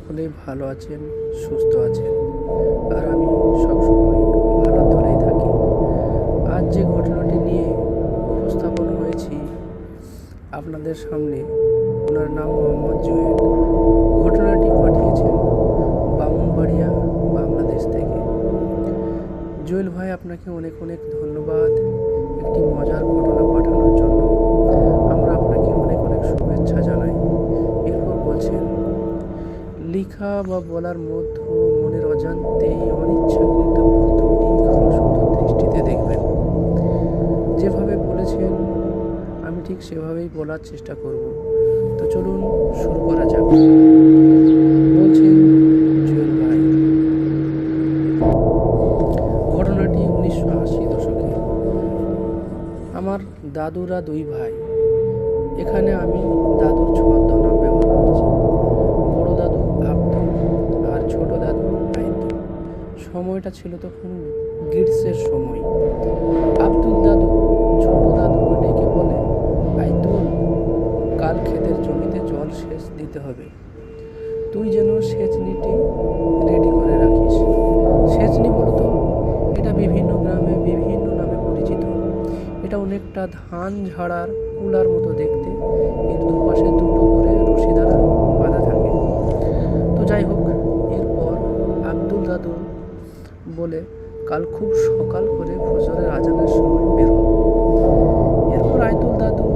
সকলেই ভালো আছেন, সুস্থ আছেন। আর আমি সবসময় ভালো দলেই থাকি। আজ যে ঘটনাটি নিয়ে উপস্থাপন হয়েছি, আপনাদের সামনে ওনার নাম মোহাম্মদ জুয়েল। ঘটনাটি পাঠিয়েছেন বামুনবাড়িয়া, বাংলাদেশ থেকে। জুয়েল ভাই, আপনাকে অনেক অনেক ধন্যবাদ। একটি মজার ঘটনা পাঠানোর জন্য আমরা আপনাকে অনেক অনেক শুভেচ্ছা জানাই এরপর বলছেন লেখা বা বলার মধ্য মনের অজান্তেই অনিচ্ছাকৃত ভুল ত্রুটি দৃষ্টিতে দেখবেন। যেভাবে বলেছেন, আমি ঠিক সেভাবেই বলার চেষ্টা করব। তো চলুন শুরু করা যাক। বলছেন ঘটনাটি উনিশশো আশি দশকে। আমার দাদুরা দুই ভাই। এখানে আমি দাদুর ছদ্মনাম ব্যবহার করছি। সময়টা ছিল তখন গ্রীষ্মের সময়। আব্দুল দাদু, ছোট দাদুকে ডেকে বলে, আইতুল, কাল ক্ষেতের জমিতে জল সেচ দিতে হবে। তুই যেন সেচনিটি রেডি করে রাখিস। সেচনি বলতো এটা বিভিন্ন গ্রামে বিভিন্ন নামে পরিচিত। এটা অনেকটা ধান ঝাড়ার কুলার মতো দেখতে। এর দুপাশে দুটো করে রশি দ্বারা বাঁধা থাকে। তো যাই হোক বলে কাল খুব সকাল করে ফজরের আজানের সময় বের হব। এরপর আইতুল দাদু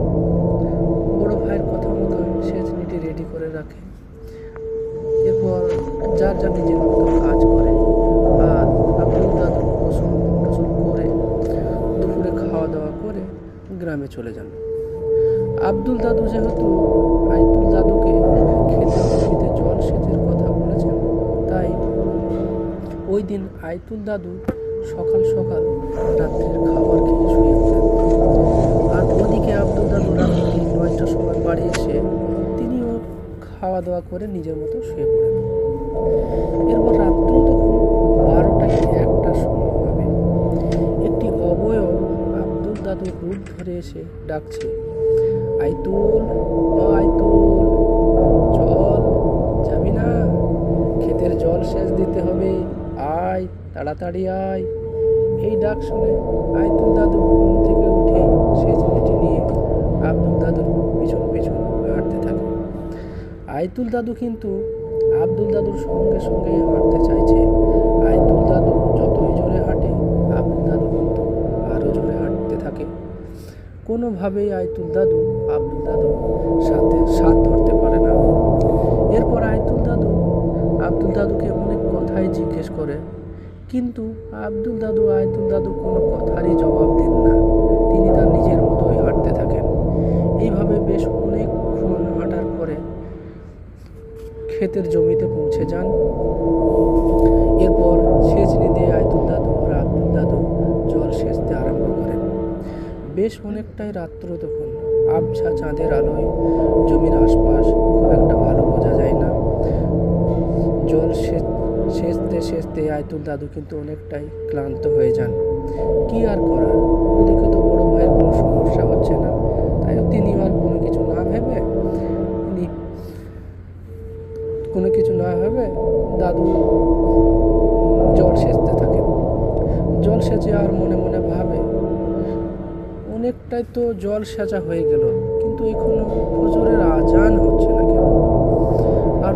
বড় ভাইয়ের কথা মতো সেচনিটি রেডি করে রাখে। এরপর যার যার নিজের মতো কাজ করে, আর আব্দুল দাদু গোসল টোসল করে, দুপুরে খাওয়া দাওয়া করে গ্রামে চলে যান। আব্দুল দাদু যেহেতু আইতুল দাদুকে খেতে জল সেচের কথা ওই দিন আইতুল দাদু সকাল সকাল রাত্রের খাবার খেয়ে শুয়ে পড়েন। আর ওদিকে আব্দুল দাদু রাত্রি নয়টার সময় বাড়ি এসে তিনিও খাওয়া দাওয়া করে নিজের মতো শুয়ে পড়েন। এরপর রাত্র তখন বারোটা কি একটার সময় হবে। একটি অবয়ব আব্দুল দাদুর রূপ ধরে এসে ডাকছে, আইতুল আইতুল। তাড়াতাড়ি আয়। এই ডাক শুনে আইতুল দাদু ঘুম থেকে উঠে সেচ মিটি নিয়ে আব্দুল দাদুর পিছন পিছন হাঁটতে থাকে। আইতুল দাদু কিন্তু আব্দুল দাদুর সঙ্গে সঙ্গে হাঁটতে চাইছে। আইতুল দাদু যতই জোরে হাঁটে, আব্দুল দাদু কিন্তু আরও জোরে হাঁটতে থাকে। কোনোভাবেই আইতুল দাদু আব্দুল দাদু সাথে সাথ ধরতে পারে না। এরপর আইতুল দাদু আব্দুল দাদুকে অনেক কথাই জিজ্ঞেস করে। কিন্তু আব্দুল দাদু আইতুল দাদু কোনো কথারই জবাব দেন না। তিনি তার নিজের মতোই হাঁটতে থাকেন। এইভাবে বেশ অনেকক্ষণ হাঁটার পরে ক্ষেতের জমিতে পৌঁছে যান। এরপর সেচ নিতে আইতুল দাদু আর আব্দুল দাদু জল সেচতে আরম্ভ করেন। বেশ অনেকটাই রাত্র তখন। আবছা চাঁদের আলোয় জমির আশপাশ খুব একটা ভালো বোঝা যায় না। জল সেচ সেচতে সেচতে আইতুল দাদু কিন্তু অনেকটাই ক্লান্ত হয়ে যান। কি আর করার? ওদিকে তো বড় ভাইয়ের কোনো সমস্যা হচ্ছে না। তাই তিনি আর কোনো কিছু না ভেবে কোনো কিছু না ভেবে দাদু জল সেচতে থাকেন। জল সেচে আর মনে মনে ভাবে, অনেকটাই তো জল সেচা হয়ে গেল, কিন্তু এখনও ফজরের আজান হচ্ছে না কেন? আর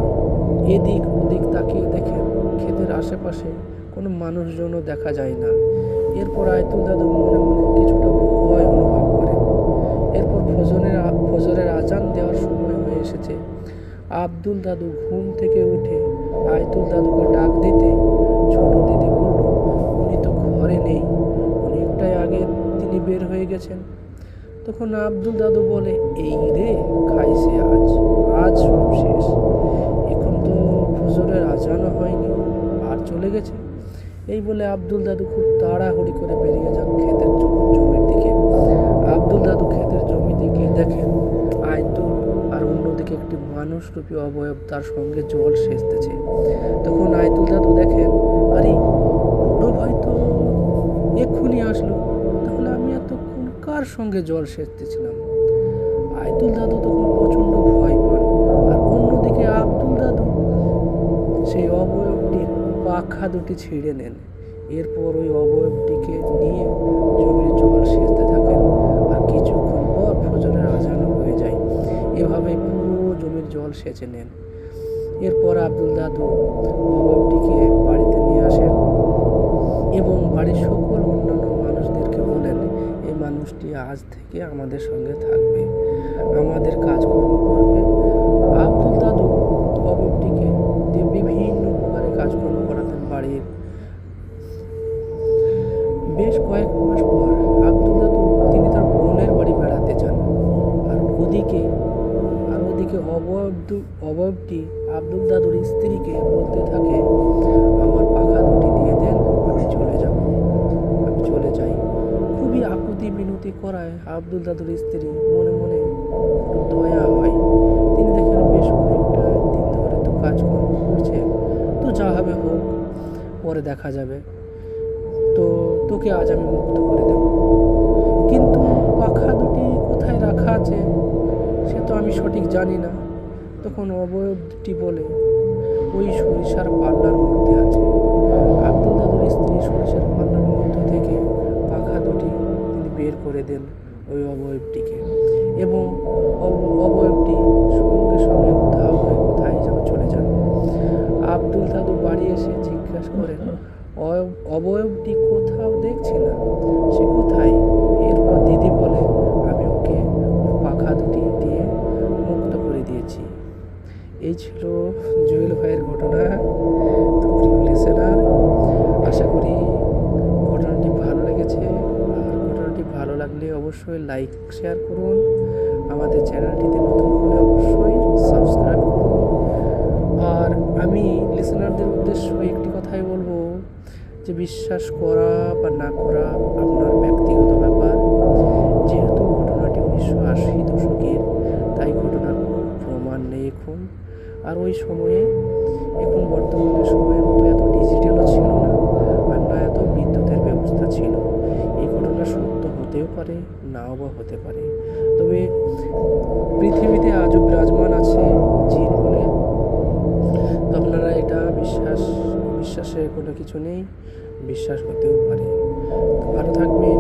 এদিক ক্ষেতের আশেপাশে কোনো মানুষজনও দেখা যায় না। এরপর আয়তুল দাদু মনে মনে কিছুটা ভয় অনুভব করেন এরপর ফজরের ফজরের আজান দেওয়ার সময় হয়ে এসেছে। আব্দুল দাদু ঘুম থেকে উঠে আয়তুল দাদুকে ডাক দিতে ছোট দিদি বলল, উনি তো ঘরে নেই, অনেকটাই আগে তিনি বের হয়ে গেছেন। তখন আব্দুল দাদু বলে, এই রে, খাইছে আজ আজ সব শেষ। এখন তো ফজরের আজানও হয়নি। চলে গেছে। এই বলে আব্দুল দাদু খুব তাড়াহুড়ি করে বেরিয়ে যান ক্ষেতের জমির দিকে। আব্দুল দাদু ক্ষেতের জমিতে গিয়ে দেখেন আয়তুল আর অন্যদিকে একটি মানুষরূপী অবয়ব তার সঙ্গে জল সেচতেছে। তখন আয়তুল দাদু দেখেন, আরে, বড় ভাই তো এক্ষুনি আসলো। তাহলে আমি এতক্ষণ কার সঙ্গে জল সেচতেছিলাম? আয়তুল দাদু তখন প্রচণ্ড ভয় পান। আর অন্যদিকে আব্দুল দাদু পাখা দুটি ছিঁড়ে নেন। এরপর ওই অবয়বটিকে নিয়ে জমির জল সেচতে থাকেন আর কিছুক্ষণ পর ফজরের আজান হয়ে যায়। এভাবে পুরো জমির জল সেচে নেন। এরপর আব্দুল দাদু অবয়বটিকে বাড়িতে নিয়ে আসেন এবং বাড়ির সকল অন্যান্য মানুষদেরকে বলেন এই মানুষটি আজ থেকে আমাদের সঙ্গে থাকবে। আমাদের কাজকর্ম করবে। কয়েক মাস পর আব্দুল দাদু, তিনি তার বোনের বাড়ি বেড়াতে যান। আর ওদিকে আর ওদিকে অবয়ব অবয়বটি আব্দুল দাদুর স্ত্রীকে বলতে থাকে, আমার পাখা দুটি দিয়ে দেন, আমি চলে যাব। আমি চলে যাই। খুবই আকুতি মিনতি করায় আব্দুল দাদুর স্ত্রী মনে মনে দয়া হয়। তিনি দেখেন বেশ অনেকটা দিন ধরে তো কাজকর্ম করছে তো যা হবে হোক, পরে দেখা যাবে। তো তোকে আজ আমি মুক্ত করে দেব। কিন্তু পাখা দুটি কোথায় রাখা আছে, সে তো আমি সঠিক জানি না। তখন অবয়বটি বলে, ওই সরিষার পাল্লার মধ্যে আছে। আব্দুল দাদুর স্ত্রী সরিষার পাল্লার মধ্যে থেকে পাখা দুটি তিনি বের করে দেন ওই অবয়বটিকে। এবং অব- অবয়বটি সঙ্গে সঙ্গে উধাও হয়ে কোথায় যেন চলে যান আব্দুল দাদু বাড়ি এসে জিজ্ঞাসা করেন অবয়বটি এই ছিল জুয়েল ভাইয়ের ঘটনা। তো প্রিয় লিসেনার আশা করি ঘটনাটি ভালো লেগেছে। আর ঘটনাটি ভালো লাগলে অবশ্যই লাইক শেয়ার করুন। আমাদের চ্যানেলটিতে নতুন হলে অবশ্যই সাবস্ক্রাইব করুন। আর আমি লিসেনারদের উদ্দেশ্য একটি কথাই বলব যে বিশ্বাস করা বা না করা আপনার ব্যক্তিগত ব্যাপার। যেহেতু ঘটনাটি উনিশশো আশি দশকের, তাই প্রমাণ নেই এখন। আর ওই সময়ে, এখন বর্তমানে সময়ের মতো এত ডিজিটালও ছিল না, আর না এত বিদ্যুতের ব্যবস্থা ছিল। এই ঘটনা সত্য হতেও পারে, নাও বা হতে পারে। তবে পৃথিবীতে আজও বিরাজমান আছে জিন বলে। তো আপনারা এটা বিশ্বাস বিশ্বাসের কোনো কিছু নেই, বিশ্বাস হতেও পারে। ভালো থাকবেন